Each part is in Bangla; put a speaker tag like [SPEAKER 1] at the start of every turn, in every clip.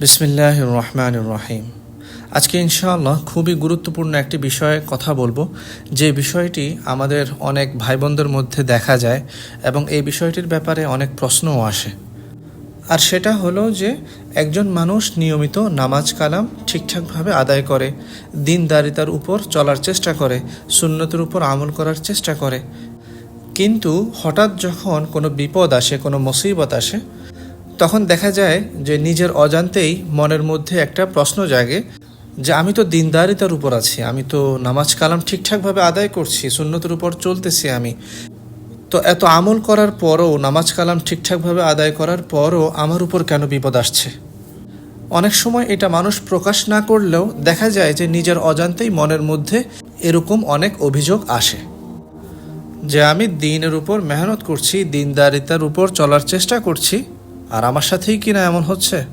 [SPEAKER 1] বিসমিল্লাহ রহমান রহিম আজকে ইনশাআল্লাহ খুবই গুরুত্বপূর্ণ একটি বিষয়ে কথা বলব। যে বিষয়টি আমাদের অনেক ভাই বোনদের মধ্যে দেখা যায় এবং এই বিষয়টির ব্যাপারে অনেক প্রশ্নও আসে। আর সেটা হলো যে, একজন মানুষ নিয়মিত নামাজ কালাম ঠিকঠাকভাবে আদায় করে, দিনদারিতার উপর চলার চেষ্টা করে, সুন্নতের উপর আমল করার চেষ্টা করে। কিন্তু হঠাৎ যখন কোনো বিপদ আসে, কোনো মুসিবত আসে তখন দেখা যায় যে নিজের অজান্তেই মনের মধ্যে একটা প্রশ্ন জাগে যে আমি তো দিনদারিতার উপর আছি, আমি তো নামাজ কালাম ঠিকঠাকভাবে আদায় করছি, সুন্নতের উপর চলতেছি আমি। তো এত আমল করার পরও, নামাজ কালাম ঠিকঠাকভাবে আদায় করার পরও আমার উপর কেন বিপদ আসছে? অনেক সময় এটা মানুষ প্রকাশ না করলেও দেখা যায় যে নিজের অজান্তেই মনের মধ্যে এরকম অনেক অভিযোগ আসে। যে আমি দিনের উপর মেহনত করছি, দিনদারিতার উপর চলার চেষ্টা করছি আর আমার সাথেই কিনা এমন হচ্ছে?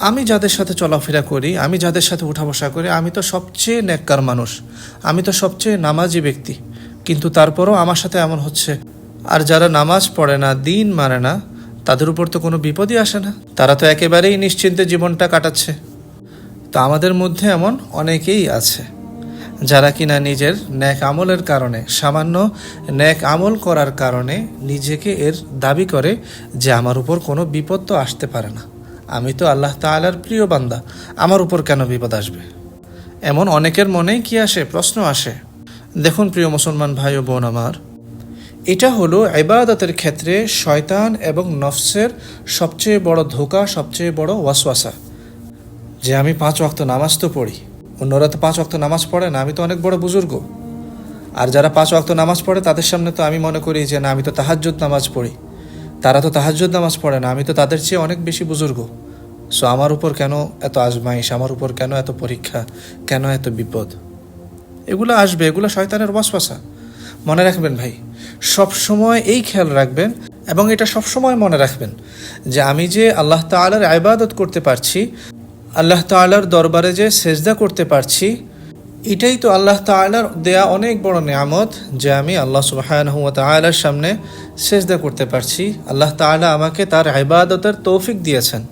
[SPEAKER 1] আমি যাদের সাথে চলাফেরা করি, আমি যাদের সাথে উঠা বসা করি, আমি তো সবচেয়ে নেককার মানুষ। আমি তো সবচেয়ে নামাজি ব্যক্তি। কিন্তু তারপরও আমার সাথে এমন হচ্ছে। আর যারা নামাজ পড়ে না, দিন মানে না, তাদের উপর তো কোনো বিপদই আসে না। তারা তো একেবারেই নিশ্চিন্তে জীবনটা কাটাচ্ছে। তা আমাদের মধ্যে এমন অনেকেই আছে। যারা কিনা নিজের ন্যাক আমলের কারণে, সামান্য ন্যাক আমল করার কারণে নিজেকে এর দাবি করে যে আমার উপর কোনো বিপদ তো আসতে পারে না। আমি তো আল্লাহ তাআলার প্রিয় বান্দা, আমার উপর কেন বিপদ আসবে? এমন অনেকের মনেই কি আসে, প্রশ্ন আসে। দেখুন প্রিয় মুসলমান ভাই ও বোন আমার, এটা হলো ইবাদতের ক্ষেত্রে শয়তান এবং নফসের সবচেয়ে বড় ধোকা, সবচেয়ে বড় ওয়াসওয়াসা। যে আমি পাঁচ ওয়াক্ত নামাজ তো পড়ি অন্যরা তো পাঁচ ওয়াক্ত নামাজ পড়ে না, আমি তো অনেক বড় বুজুর্গ। আর যারা পাঁচ ওয়াক্ত নামাজ পড়ে, তাদের সামনে তো আমি মনে করি যে, না, আমি তো তাহাজ্জুদ নামাজ পড়ি। তারা তো তাহাজ্জুদ নামাজ পড়ে না, আমি তো তাদের চেয়ে অনেক বেশি বুজুর্গ। সো আমার উপর কেন এত আজমাইশ? আমার উপর কেন এত পরীক্ষা? কেন এত বিপদ? এগুলো আসবে, এগুলো শয়তানের বসবাসা মনে রাখবেন ভাই, সব সময় এই খেয়াল রাখবেন এবং এটা সব সময় মনে রাখবেন যে, আমি যে আল্লাহ তাআলার ইবাদত করতে পারছি আল্লাহ তাআলার দরবারে যে সেজদা করতে পারছি, এটাই তো আল্লাহ তাআলার দেয়া অনেক বড় নিয়ামত যে আমি আল্লাহ সুবহানাহু ওয়া তাআলার সামনে সেজদা করতে পারছি। আল্লাহ তাআলা আমাকে তার ইবাদতের তৌফিক দিয়েছেন।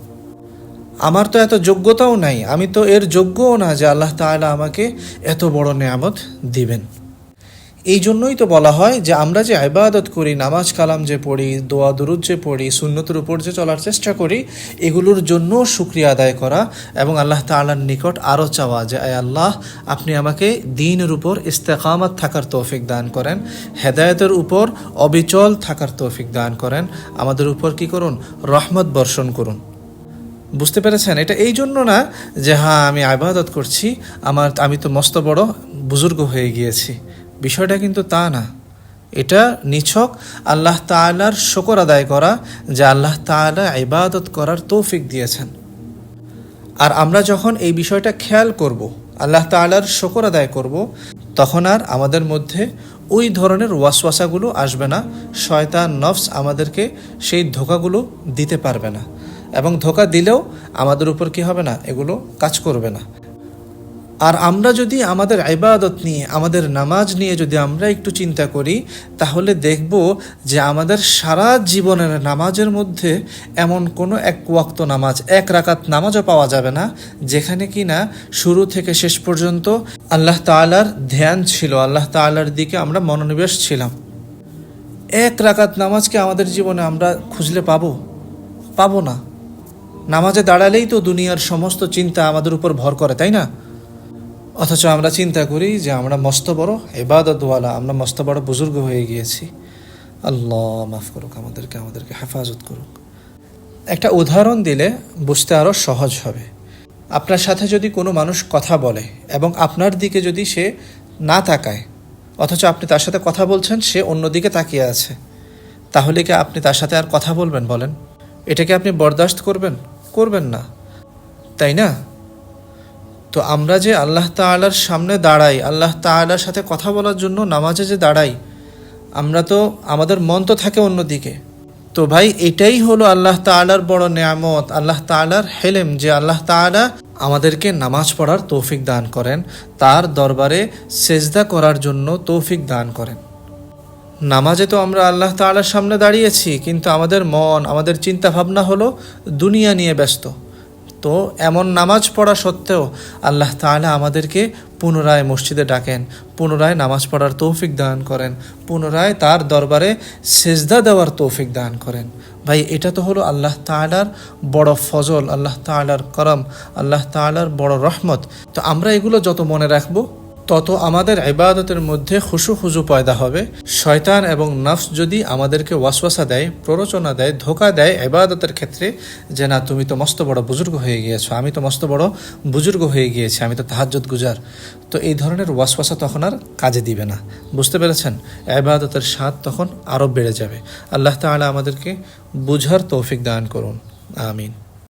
[SPEAKER 1] আমার তো এত যোগ্যতাও নাই, আমি তো এর যোগ্যও না যে আল্লাহ তাআলা আমাকে এত বড় নেয়ামত দিবেন। এই জন্যই তো বলা হয় যে আমরা যে ইবাদত করি, নামাজ কালাম যে পড়ি, দোয়া দুরুদ যে পড়ি, সুন্নতের উপর যে চলার চেষ্টা করি, এগুলোর জন্য শুক্রিয়া আদায় করা এবং আল্লাহ তাআলার নিকট আরও চাওয়া যে, আয় আল্লাহ, আপনি আমাকে দিনের উপর ইস্তেকামাত থাকার তৌফিক দান করেন, হেদায়তের উপর অবিচল থাকার তৌফিক দান করেন, আমাদের উপর কি করুন? রহমত বর্ষণ করুন। বুঝতে পেরেছেন? এটা এই জন্য না যে হ্যাঁ আমি আবাদত করছি, আমার, আমি তো মস্ত বড় বুজুর্গ হয়ে গিয়েছি। বিষয়টা কিন্তু তা না। এটা নিছক আল্লাহ তাআলার শকর আদায় করা যে আল্লাহ তাআলা ইবাদত করার তৌফিক দিয়েছেন। আর আমরা যখন এই বিষয়টা খেয়াল করব, আল্লাহ তাআলার শকর আদায় করব, তখন আর আমাদের মধ্যে ওই ধরনের ওয়াসওয়াসাগুলো আসবে না, শয়তান নফস আমাদেরকে সেই ধোকাগুলো দিতে পারবে না। এবং ধোকা দিলেও আমাদের উপর কি হবে না, এগুলো কাজ করবে না। আর আমরা যদি আমাদের ইবাদত নিয়ে, আমাদের নামাজ নিয়ে যদি আমরা একটু চিন্তা করি, তাহলে দেখব যে আমাদের সারা জীবনের নামাজের মধ্যে এমন কোনো এক ওয়াক্ত নামাজ, এক রাকাত নামাজও পাওয়া যাবে না, যেখানে কি না শুরু থেকে শেষ পর্যন্ত আল্লাহ তাআলার ধ্যান ছিল, আল্লাহ তাআলার দিকে আমরা মনোনিবেশ ছিলাম। এক রাকাত নামাজকে আমাদের জীবনে আমরা খুঁজলে পাবো? পাবো না। নামাজে দাঁড়ালেই তো দুনিয়ার সমস্ত চিন্তা আমাদের উপর ভর করে, তাই না? অথচ আমরা চিন্তা করি যে আমরা মস্ত বড় এবাদতওয়ালা আমরা মস্ত বড় বুজুর্গ হয়ে গিয়েছি। আল্লাহ মাফ করুক, আমাদেরকে আমাদেরকে হেফাজত করুক। একটা উদাহরণ দিলে বুঝতে আরও সহজ হবে। আপনার সাথে যদি কোনো মানুষ কথা বলে এবং আপনার দিকে যদি সে না তাকায়, অথচ আপনি তার সাথে কথা বলছেন, সে অন্যদিকে তাকিয়ে আছে, তাহলে কি আপনি তার সাথে আর কথা বলবেন বলেন? এটাকে আপনি বরদাস্ত করবেন? করবেন না। তাই না? তো আমরা যে আল্লাহ তাআলার সামনে দাঁড়াই, আল্লাহ তাআলার সাথে কথা বলার জন্য নামাজে যে দাঁড়াই, আমরা তো আমাদের মন তো থাকে অন্যদিকে। তো ভাই, এটাই হলো আল্লাহ তাআলার বড় নেয়ামত, আল্লাহ তাআলার হেলেম যে আল্লাহ তাআলা আমাদেরকে নামাজ পড়ার তৌফিক দান করেন, তার দরবারে সেজদা করার জন্য তৌফিক দান করেন। নামাজে তো আমরা আল্লাহ তাআলার সামনে দাঁড়িয়েছি, কিন্তু আমাদের মন, আমাদের চিন্তা ভাবনা হলো দুনিয়া নিয়ে ব্যস্ত। তো এমন নামাজ পড়া সত্ত্বেও আল্লাহ তাহলে আমাদেরকে পুনরায় মসজিদে ডাকেন, পুনরায় নামাজ পড়ার তৌফিক দান করেন, পুনরায় তার দরবারে সেজদা দেওয়ার তৌফিক দান করেন। ভাই, এটা তো হলো আল্লাহ তালার বড় ফজল, আল্লাহ তালার করম, আল্লাহ তালার বড় রহমত। তো আমরা এগুলো যত মনে রাখব তত আমাদের ইবাদতের মধ্যে খুশু খুজু পয়দা হবে। শয়তান এবং নফস যদি আমাদেরকে ওয়াসওয়াসা দেয়, প্ররোচনা দেয়, ধোকা দেয় ইবাদতের ক্ষেত্রে, যে না, তুমি তো মস্ত বড় বুজুর্গ হয়ে গিয়েছো, আমি তো মস্ত বড় বুজুর্গ হয়ে গিয়েছি, আমি তো তাহাজ্জুদ গুজার। তো এই ধরনের ওয়াসওয়াসা তখন আর কাজে দিবে না। বুঝতে পেরেছেন? ইবাদতের স্বাদ তখন আরও বেড়ে যাবে। আল্লাহ তাআলা আমাদেরকে বুঝার তৌফিক দান করুন। আমিন।